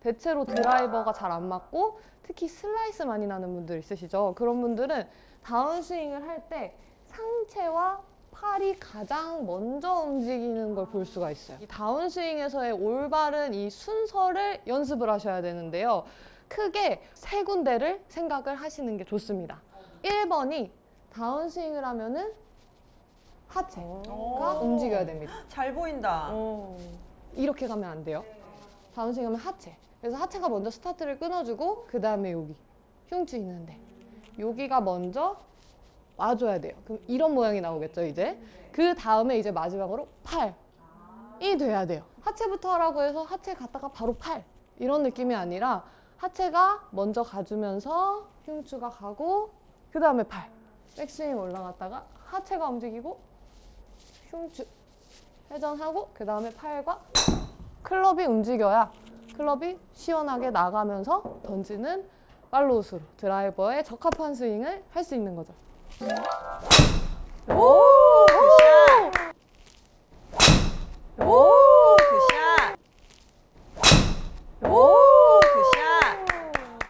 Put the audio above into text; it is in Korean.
대체로 드라이버가 잘 안 맞고 특히 슬라이스 많이 나는 분들 있으시죠? 그런 분들은 다운스윙을 할 때 상체와 팔이 가장 먼저 움직이는 걸 볼 수가 있어요. 이 다운스윙에서의 올바른 이 순서를 연습을 하셔야 되는데요. 크게 세 군데를 생각을 하시는 게 좋습니다. 1번이 다운스윙을 하면은 하체가 오. 움직여야 됩니다. 잘 보인다. 이렇게 가면 안 돼요. 다운스윙 하면 하체. 그래서 하체가 먼저 스타트를 끊어주고 그 다음에 여기 흉추 있는데 여기가 먼저 와줘야 돼요. 그럼 이런 모양이 나오겠죠 이제. 그 다음에 이제 마지막으로 팔이 돼야 돼요. 하체부터 하라고 해서 하체 갔다가 바로 팔 이런 느낌이 아니라 하체가 먼저 가주면서 흉추가 가고 그 다음에 팔. 백스윙 올라갔다가 하체가 움직이고 흉추 회전하고 그 다음에 팔과 클럽이 움직여야 클럽이 시원하게 나가면서 던지는 팔로우스로 드라이버에 적합한 스윙을 할 수 있는 거죠. 오!